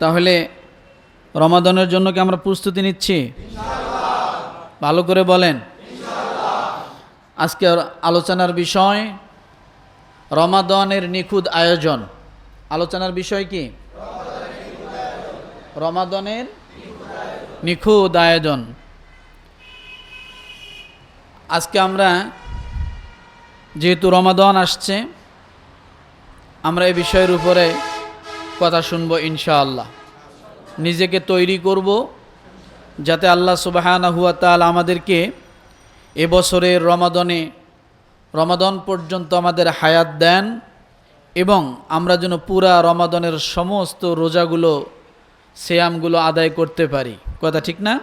তাহলে রমাদনের জন্য কি আমরা প্রস্তুতি নিচ্ছি? ভালো করে বলেন। আজকে আলোচনার বিষয় রমাদনের নিখুঁত আয়োজন। আলোচনার বিষয় কি? রমাদনের নিখুঁত আয়োজন। আজকে আমরা যেহেতু রমাদন আসছে আমরা এই বিষয়ের উপরে কথা শুনব ইনশাআল্লাহ। নিজেকে তৈরি করব, যাতে আল্লাহ সুবাহানা হুয়া তাল আমাদেরকে এবছরের রমাদনে, রমাদন পর্যন্ত আমাদের হায়াত দেন এবং আমরা যেন পুরা রমাদনের সমস্ত রোজাগুলো শ্যামগুলো আদায় করতে পারি। কথা ঠিক না?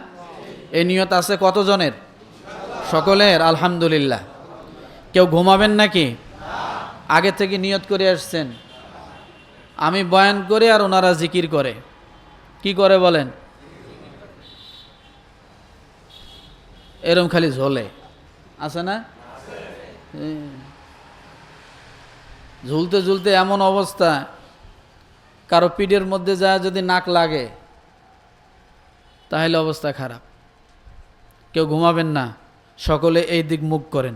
এ নিয়ত আছে কতজনের? সকলের, আলহামদুলিল্লাহ। কেউ ঘুমাবেন নাকি? আগে থেকে নিয়ত করে আসছেন। আমি বয়ান করে আর ওনারা জিকির করে। কি করে বলেন? এরম খালি ঝোলে। আছে না? ঝুলতে ঝুলতে এমন অবস্থা। কারও পিঠের মধ্যে যা যদি নাক লাগে, তাহলে অবস্থা খারাপ। কেউ ঘুমাবেন না, সকলে এই দিক মুখ করেন।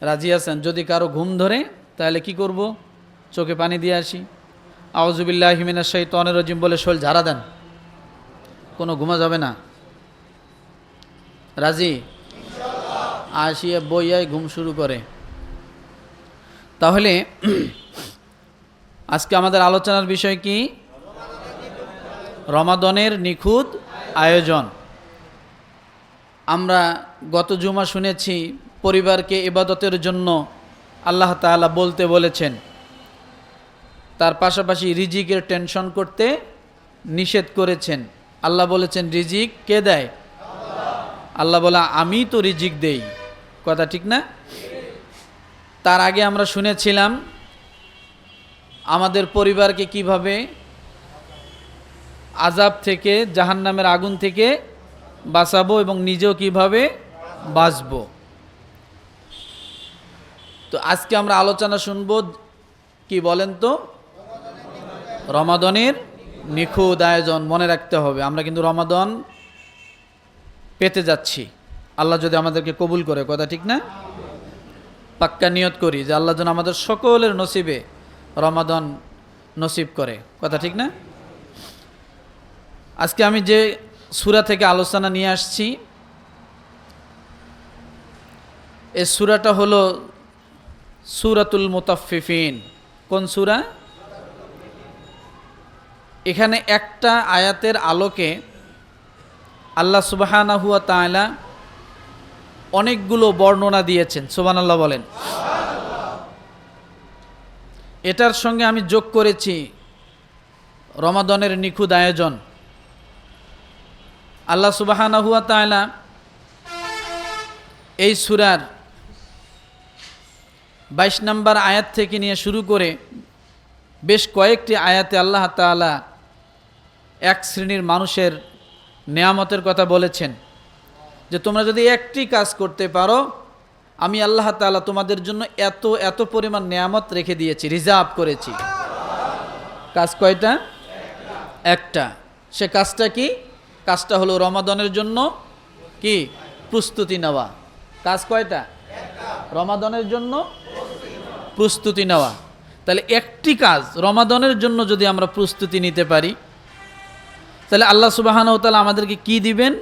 রাজি আছেন? যদি কারও ঘুম ধরে, তাহলে কি করব? চোখে পানি দিয়ে আসি। আউজুবিল্লাহ হিমিনা তনের রজিম বলে, শোল, ঝাড়া দেন। কোনো ঘুমা যাবে না। রাজি? আসিয়ে বইয়ায় ঘুম শুরু করে। তাহলে, আজকে আমাদের আলোচনার বিষয় কি? রমাদনের নিখুঁত আয়োজন। আমরা গত জুমা শুনেছি, পরিবারকে ইবাদতের জন্য আল্লাহ তাআলা বলতে বলেছেন তার পাশাপাশি রিজিকের টেনশন করতে নিষেধ করেছেন। আল্লাহ বলেছেন, রিজিক কে দেয়? আল্লাহ বলে, আমি তো রিজিক দেই। কথা ঠিক না? তার আগে আমরা শুনেছিলাম, আমাদের পরিবারকে কীভাবে আজাব থেকে, জাহান্নামের আগুন থেকে বাঁচাবো এবং নিজেও কীভাবে বাঁচবো? তো আজকে আমরা আলোচনা শুনব, কি বলেন তো? রমাদনের নিখুঁত আয়োজন মনে রাখতে হবে। আমরা কিন্তু রমাদন পেতে যাচ্ছি। আল্লাহ যদি আমাদেরকে কবুল করে, কথা ঠিক না? পাক্কা নিয়ত করি যে আল্লাহ যেন আমাদের সকলের নসিবে রমাদন নসিব করে। কথা ঠিক না? আজকে আমি যে সুরা থেকে আলোচনা নিয়ে আসছি, এই সুরাটা হলো সুরাতুল মুতাফিফিন কোন সুরা? এখানে একটা আয়াতের আলোকে আল্লাহ সুবাহানা হুয়া তাআলা অনেকগুলো বর্ণনা দিয়েছেন সুবান আল্লাহ বলেন। এটার সঙ্গে আমি যোগ করেছি রমাদনের নিখুঁত আয়োজন। আল্লাহ সুবাহানা হুয়া তাআলা এই সুরার বাইশ নম্বর আয়াত থেকে নিয়ে শুরু করে বেশ কয়েকটি আয়াতে আল্লাহ তাআলা এক শ্রেণির মানুষের নেয়ামতের কথা বলেছেন যে তোমরা যদি একটি কাজ করতে পারো, আমি আল্লাহ তাআলা তোমাদের জন্য এত এত পরিমাণ নেয়ামত রেখে দিয়েছি, রিজার্ভ করেছি। কাজ কয়টা? একটা। সে কাজটা কি? কাজটা হলো রমাদনের জন্য কি? প্রস্তুতি নেওয়া। কাজ কয়টা? রমাদনের জন্য প্রস্তুতি নেওয়া। তাহলে একটি কাজ রমাদনের জন্য যদি আমরা প্রস্তুতি নিতে পারি তাহলে আল্লাহ সুবাহানও তালা আমাদেরকে কি দিবেন?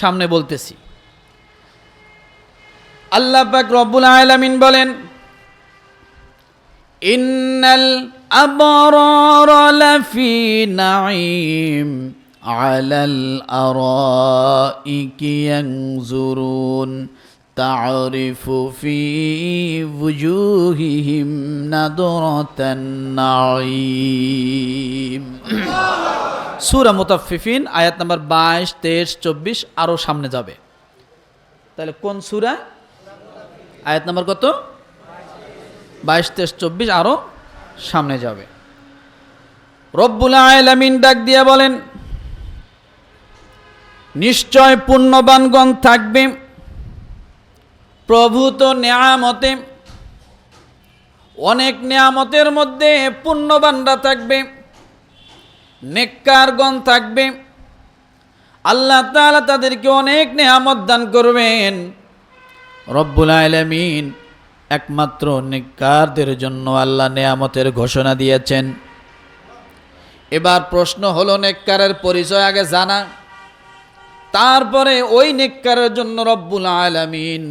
সামনে বলতেছি। আল্লাহ পাক রব্বুল আলামিন বলেন, ইন্নাল আবরার লাফি নাঈম আলাল আরাইকি ইয়ানজুরুন تعرف في وجوههم نضرة النعيم সুরা মুতাফিফিন আয়াত নাম্বার বাইশ তেইশ চব্বিশ আরও সামনে যাবে তাহলে কোন সুরা আয়াত নাম্বার কত বাইশ তেইশ চব্বিশ আরও সামনে যাবে রব্বুল আলামিন ডাক দিয়ে বলেন নিশ্চয় পুণ্যবানগণ থাকবে প্রভু তো নেয়ামতে, অনেক নেয়ামতের মধ্যে পুণ্যবানরা থাকবে, নেককারগণ থাকবে। আল্লাহ তাআলা তাদেরকে অনেক নেয়ামত দান করবেন। রব্বুল আলামিন একমাত্র নেককারদের জন্য আল্লাহ নেয়ামতের ঘোষণা দিয়েছেন। এবার প্রশ্ন হলো, নেককারের পরিচয় আগে জানা। তারপরে ওই নেককারের জন্য রব্বুল আলামিন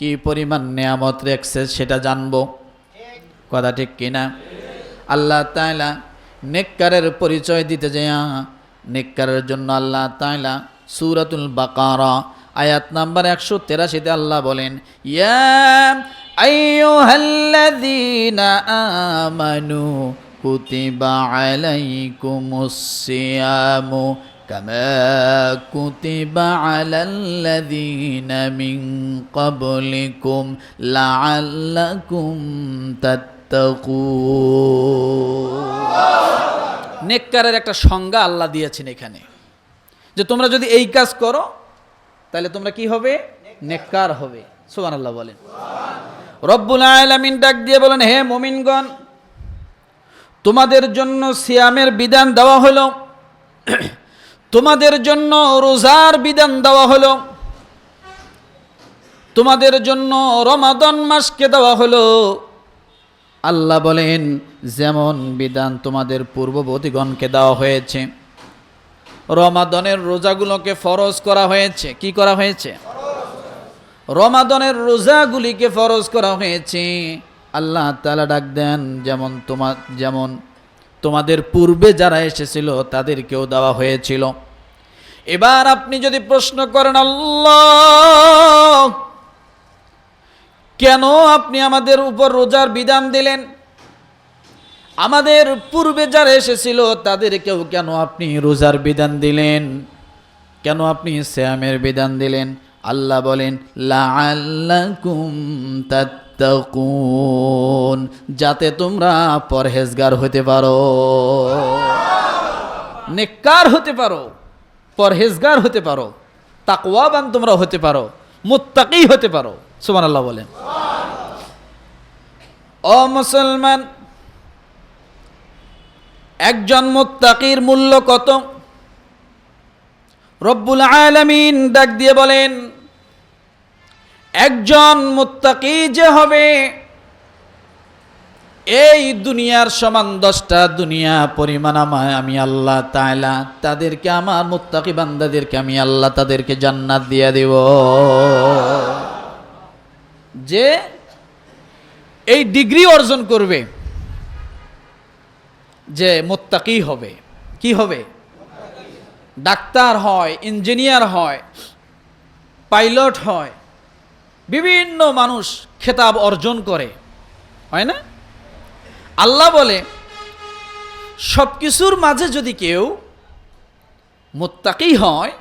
কি পরিমাণ নেয়ামত রেখেছে সেটা জানব? কথা ঠিক কিনা? আল্লাহ তাইলা নেককারের পরিচয় দিতে যায় নেককারের জন্য আল্লাহ তাইলা সুরাতুল বাকারা আয়াত নাম্বার একশো তেরাশিতে আল্লাহ বলেন আমানু কুতিবা আলাইকুমুস সিয়ামু كما كتب على الذين من قبلكم لعلكم تتقون নেককারের একটা সংজ্ঞা আল্লাহ দিয়েছেন এখানে যে তোমরা যদি এই কাজ করো তাহলে তোমরা কি হবে নেককার হবে সুবান আল্লাহ বলেন রব্বুল আলামিন ডাক দিয়ে বলেন হে মুমিনগণ তোমাদের জন্য সিয়ামের বিধান দেওয়া হলো তোমাদের জন্য রোজার বিধান দেওয়া হলো। তোমাদের জন্য রমাদন মাসকে দেওয়া হলো। আল্লাহ বলেন, যেমন বিধান তোমাদের পূর্ববর্তীগণকে দেওয়া হয়েছে, রমাদনের রোজাগুলোকে ফরজ করা হয়েছে। কি করা হয়েছে? রমাদনের রোজাগুলিকে ফরজ করা হয়েছে। আল্লাহ তালা ডাক দেন, যেমন তোমার যেমন তোমাদের পূর্বে যারা এসেছিল তাদেরকেও দেওয়া হয়েছিল। এবার আপনি যদি প্রশ্ন করেন, আল্লাহ, কেন আপনি আমাদের উপর রোজার বিধান দিলেন? আমাদের পূর্বে যারা এসেছিল তাদেরকেও কেন আপনি রোজার বিধান দিলেন? কেন আপনি শ্যামের বিধান দিলেন? আল্লাহ বলেন, লাআল্লাকুম তাত্তাকুন যাতে তোমরা পরহেজগার হতে পারো। নেককার হতে পারো, পরহেজগার হতে পারো, তাকওয়াবান তোমরা হতে পারো, মুত্তাকি হতে পারো, সুবহানাল্লাহ বলেন। ও মুসলমান, একজন মুত্তাকির মূল্য কত? রব্বুল আলামিন ডাক দিয়ে বলেন একজন মুত্তাকি যে হবে, এই দুনিয়ার সমান দশটা দুনিয়া পরিমাণ আমায় আমি আল্লাহ তাইলা তাদেরকে আমার মুত্তাকি বান্দাদেরকে আমি আল্লাহ তাদেরকে জান্নাত দিয়ে দেব। যে এই ডিগ্রি অর্জন করবে, যে মোত্তাকি হবে, কি হবে? ডাক্তার হয়, ইঞ্জিনিয়ার হয়, পাইলট হয় বিভিন্ন মানুষ খেতাব অর্জন করে। হয় না? আল্লাহ বলে সব কিছুর মাঝে যদি কেউ মোত্তাকি হয়,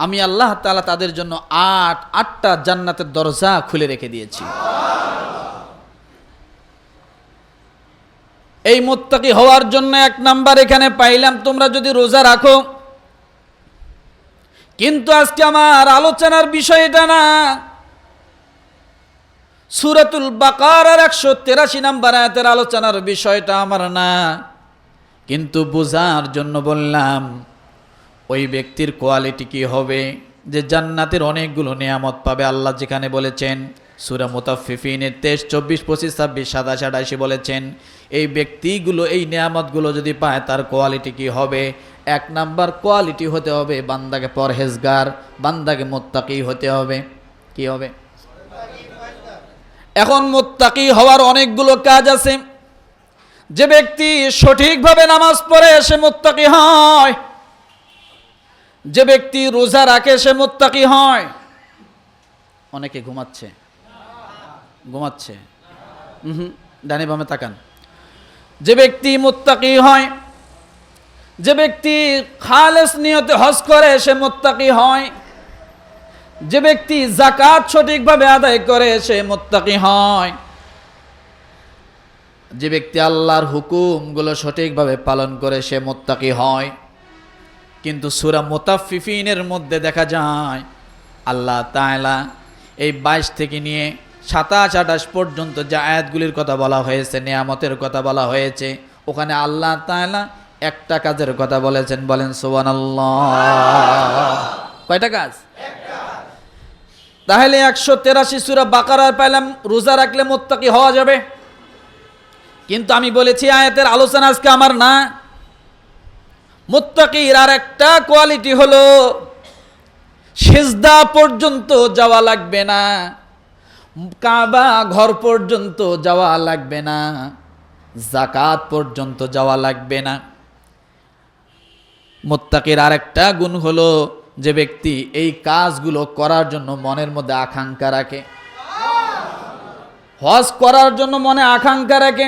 আমি আল্লাহ তালা তাদের জন্য আট, আটটা জান্নাতের দরজা খুলে রেখে দিয়েছি। এই মোত্তাকি হওয়ার জন্য এক নাম্বার এখানে পাইলাম, তোমরা যদি রোজা রাখো। কিন্তু আজকে আমার আলোচনার বিষয় এটা না সুরাতুল বাকার একশো তেরাশি নাম্বার আয়াতের আলোচনার বিষয়টা আমার না। কিন্তু বোঝার জন্য বললাম, ওই ব্যক্তির কোয়ালিটি কি হবে? যে জান্নাতের অনেকগুলো নিয়ামত পাবে আল্লাহ যেখানে বলেছেন, সুরা মুতাফিফিনের তেইশ, চব্বিশ, পঁচিশ, ছাব্বিশ, সাতাশ আঠাশি বলেছেন, এই ব্যক্তিগুলো, এই নিয়ামতগুলো যদি পায়, তার কোয়ালিটি কি হবে? এক নাম্বার কোয়ালিটি হতে হবে বান্দাকে পরহেজগার, বান্দাকে মোত্তাকি হতে হবে। কি হবে? এখন মোত্তাকি হওয়ার অনেকগুলো কাজ আছে। যে ব্যক্তি সঠিকভাবে নামাজ পড়ে, সে মোত্তাকি হয়। যে ব্যক্তি রোজা রাখে, সে মোত্তাকি হয়। অনেকে ঘুমাচ্ছে। ঘুমাচ্ছে। হুম, ডানে বামে তাকান। যে ব্যক্তি মোত্তাকি হয়, যে ব্যক্তি খালেস নিয়তে হজ করে, সে মোত্তাকি হয়। যে ব্যক্তি জাকাত সঠিকভাবে আদায় করে, সে মোত্তাকি হয়। যে ব্যক্তি আল্লাহর হুকুমগুলো সঠিকভাবে পালন করে, সে মোত্তাকি হয়। কিন্তু সুরা মোতাফিফিনের মধ্যে দেখা যায়, আল্লাহ তায়লা এই বাইশ থেকে নিয়ে সাতাশ, আঠাশ পর্যন্ত যে আয়াতগুলির কথা বলা হয়েছে, নিয়ামতের কথা বলা হয়েছে, ওখানে আল্লাহ তায়লা একটা কাজের কথা বলেছেন, বলেন সোবান কয়টা কাজ? তাহলে একশো তেরাশি সুরা বাকারার পাইলাম, রোজা রাখলে মোত্তাকি হওয়া যাবে। কিন্তু আমি বলেছি, আয়াতের আলোচনা আজকে আমার না। মোত্তাকির আর একটা কোয়ালিটি হলো, সেজদা পর্যন্ত যাওয়া লাগবে না। কাবা ঘর পর্যন্ত যাওয়া লাগবে না। জাকাত পর্যন্ত যাওয়া লাগবে না। মোত্তাকির আরেকটা গুণ হলো যে ব্যক্তি এই কাজগুলো করার জন্য মনের মধ্যে আকাঙ্ক্ষা রাখে। হজ করার জন্য মনে আকাঙ্ক্ষা রাখে।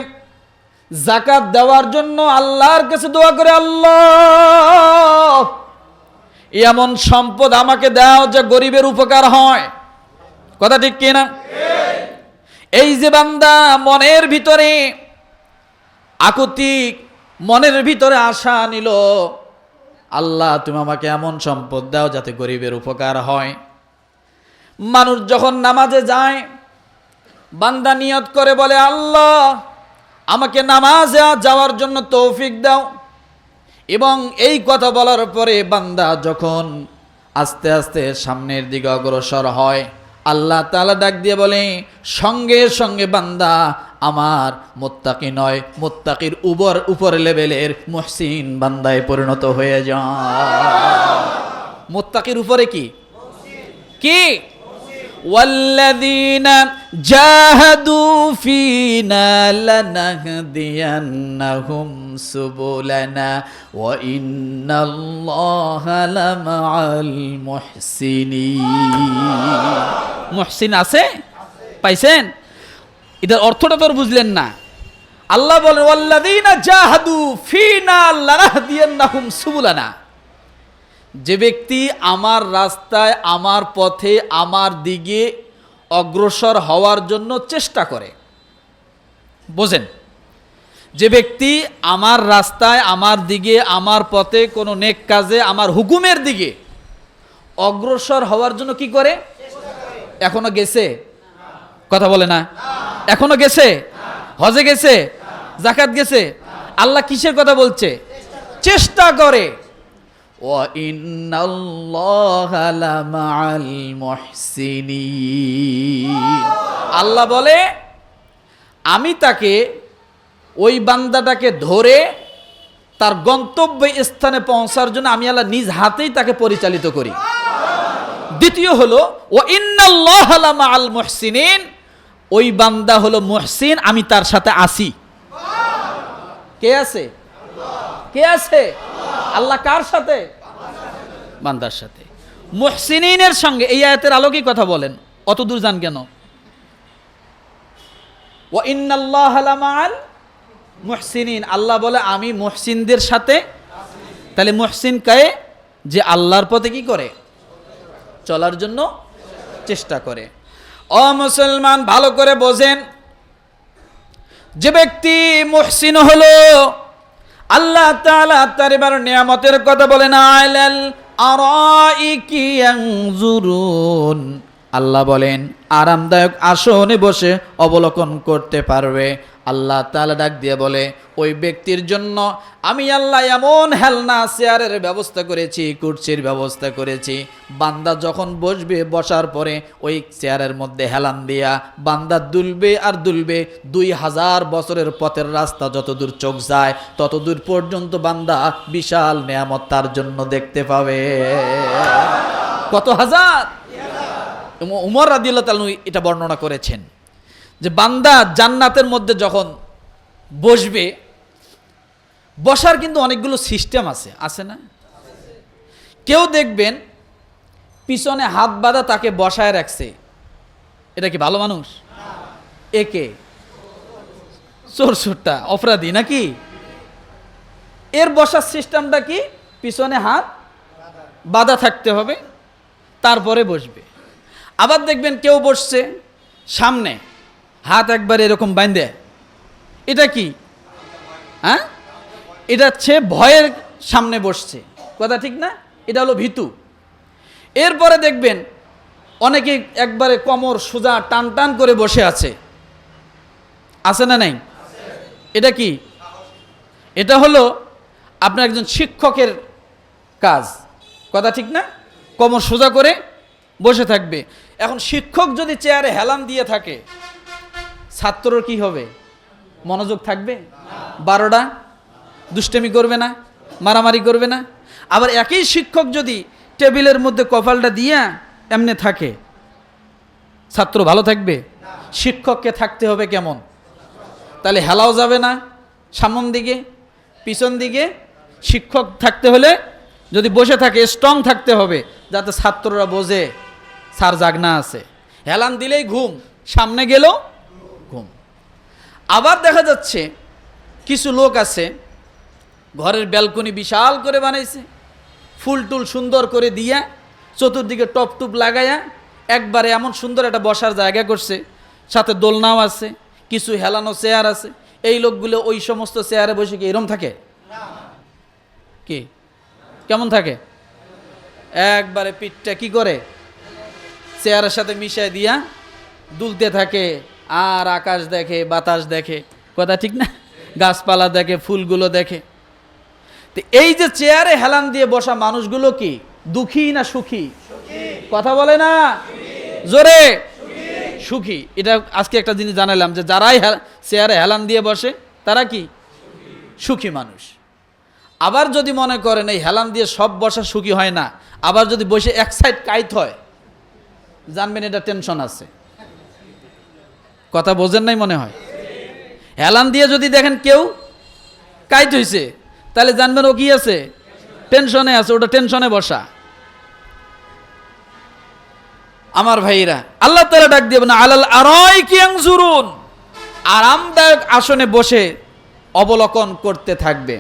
জাকাত দেওয়ার জন্য আল্লাহর কাছে দোয়া করে, আল্লাহ, এমন সম্পদ আমাকে দাও যে গরিবের উপকার হয়। কথা ঠিক কিনা? এই যে বান্দা মনের ভিতরে আকুতি, মনের ভিতরে আশা নিল আল্লাহ, তুমি আমাকে এমন সম্পদ দাও যাতে গরিবের উপকার হয়। মানুষ যখন নামাজে যায়, বান্দা নিয়ত করে বলে, আল্লাহ, আমাকে নামাজে যাওয়ার জন্য তৌফিক দাও। এবং এই কথা বলার পরে বান্দা যখন আস্তে আস্তে সামনের দিকে অগ্রসর হয়, আল্লাহ তালা ডাক দিয়ে বলে, সঙ্গে সঙ্গে বান্দা আমার মোত্তাকি নয় মোত্তাকির উপর উপর লেভেলের মহসিন বান্দায় পরিণত হয়ে যায় মোত্তাকির উপরে কি কি والذين جاهدوا فينا لنهدينهم سبلنا وإن الله لمع المحسنين محسن আছে পাইছেন এটার অর্থটা তোর বুঝলেন না। আল্লাহ বলেন ফিনা যে ব্যক্তি আমার রাস্তায়, আমার পথে, আমার দিকে অগ্রসর হওয়ার জন্য চেষ্টা করে। বোঝেন? যে ব্যক্তি আমার রাস্তায়, আমার দিকে, আমার পথে, কোনো নেক কাজে, আমার হুকুমের দিকে অগ্রসর হওয়ার জন্য কি করে? এখনও গেছে? কথা বলে না? এখনও গেছে? হজে গেছে? জাকাত গেছে? আল্লাহ কিসের কথা বলছে? চেষ্টা করে। আল্লাহ বলে, আমি তাকে ওই বান্দাটাকে ধরে তার গন্তব্য স্থানে পৌঁছার জন্য আমি আল্লাহ নিজ হাতেই তাকে পরিচালিত করি। দ্বিতীয় হলো ও ইন্নাল্লাহ আল মহসিনিন। ওই বান্দা হলো মুহসিন, আমি তার সাথে আসি। কে আছে? কে আছে? আল্লাহ কার সাথে? বান্দার সাথে। মুহসিনিনের সঙ্গে, এই আয়াতের আলোকে কথা বলেন? অত দূর যান কেন? ও আল্লাহ বলে, আমি মুহসিনদের সাথে তাহলে মুহসিন কায়ে? যে আল্লাহর পথে কি করে? চলার জন্য চেষ্টা করে। ও মুসলমান, ভালো করে বোঝেন। যে ব্যক্তি মুহসিন হলো, আল্লাহ তাআলা তার এবার নিয়ামতের কথা বলেন আইলাল আল্লাহ বলেন, আরামদায়ক আসনে বসে অবলোকন করতে পারবে। আল্লাহ তালা ডাক দিয়ে বলে, ওই ব্যক্তির জন্য আমি আল্লাহ এমন হেলনা, চেয়ারের ব্যবস্থা করেছি, কুর্সির ব্যবস্থা করেছি। বান্দা যখন বসবে, বসার পরে ওই চেয়ারের মধ্যে হেলান দিয়া বান্দা দুলবে আর দুলবে, দুই হাজার বছরের পথের রাস্তা যত দূর চোখ যায় তত দূর পর্যন্ত বান্দা বিশাল নেয়ামত তার জন্য দেখতে পাবে। কত হাজার? উম- উমর রাদিল্লাহ তালু এটা বর্ণনা করেছেন। যে বান্দা জান্নাতের মধ্যে যখন বসবে, বসার কিন্তু অনেকগুলো সিস্টেম আছে আছে না? কেউ দেখবেন পিছনে হাত বাঁধা তাকে বসায় রাখছে। এটা কি ভালো মানুষ? একে। চোর চোরটা অপরাধী নাকি? এর বসার সিস্টেমটা কি? পিছনে হাত বাঁধা থাকতে হবে, তারপরে বসবে। আবার দেখবেন কেউ বসছে সামনে। হাত একবার এরকম বাঁধে এটা কি? হ্যাঁ? এটা হচ্ছে ভয়ের সামনে বসছে। কথা ঠিক না? এটা হলো ভীতু। এরপরে দেখবেন অনেকে একবারে কমর, সোজা টান টান করে বসে আছে। আছে না নাই? এটা কি? এটা হলো আপনার একজন শিক্ষকের কাজ। কথা ঠিক না? কোমর সোজা করে বসে থাকবে। এখন শিক্ষক যদি চেয়ারে হেলান দিয়ে থাকে ছাত্রর কি হবে? মনোযোগ থাকবে? বারোটা? দুষ্টেমি করবে না? মারামারি করবে না? আবার একই শিক্ষক যদি টেবিলের মধ্যে কপালটা দিয়া এমনি থাকে, ছাত্র ভালো থাকবে? শিক্ষককে থাকতে হবে কেমন? তাহলে হেলাও যাবে না সামন দিকে, পিছন দিকে। শিক্ষক থাকতে হলে যদি বসে থাকে স্ট্রং থাকতে হবে, যাতে ছাত্ররা বোঝে, স্যার জাগনা আছে। হেলান দিলেই ঘুম, সামনে গেলেও আবার দেখা যাচ্ছে কিছু লোক আছে, ঘরের ব্যালকনি বিশাল করে বানাইছে, ফুল টুল সুন্দর করে দিয়া চতুর্দিকে টপ টুপ লাগায়া একবারে এমন সুন্দর একটা বসার জায়গা করছে, সাথে দোলনাও আছে, কিছু হেলানো চেয়ার আছে, এই লোকগুলো ওই সমস্ত চেয়ারে বসে কি এরম থাকে? কি? কেমন থাকে? একবারে পিঠটা কি করে? চেয়ারের সাথে মিশাই দিয়া দুলতে থাকে। আর আকাশ দেখে, বাতাস দেখে, কথা ঠিক না? গাছপালা দেখে, ফুলগুলো দেখে। তো এই যে চেয়ারে হেলান দিয়ে বসা মানুষগুলো কি? দুঃখী না সুখী? কথা বলে না? জোরে? সুখী। এটা আজকে একটা জিনিস জানালাম যে যারাই চেয়ারে হেলান দিয়ে বসে, তারা কি? সুখী মানুষ। আবার যদি মনে করেন এই হেলান দিয়ে সব বসা সুখী হয় না, আবার যদি বসে এক সাইড কাইত হয়, জানবেন এটা টেনশন আছে। কথা বোঝেন নাই মনে হয়। হেলান দিয়ে যদি দেখেন কেউ কাইট হইছে, তাহলে জানবেন ও কি আছে। টেনশনে আছে, ওটা টেনশনে বসা। আমার ভাইরা আল্লাহ তালা ডাক দিয়ে না আলাল আরয় কি আরামদায়ক আসনে বসে অবলোকন করতে থাকবে।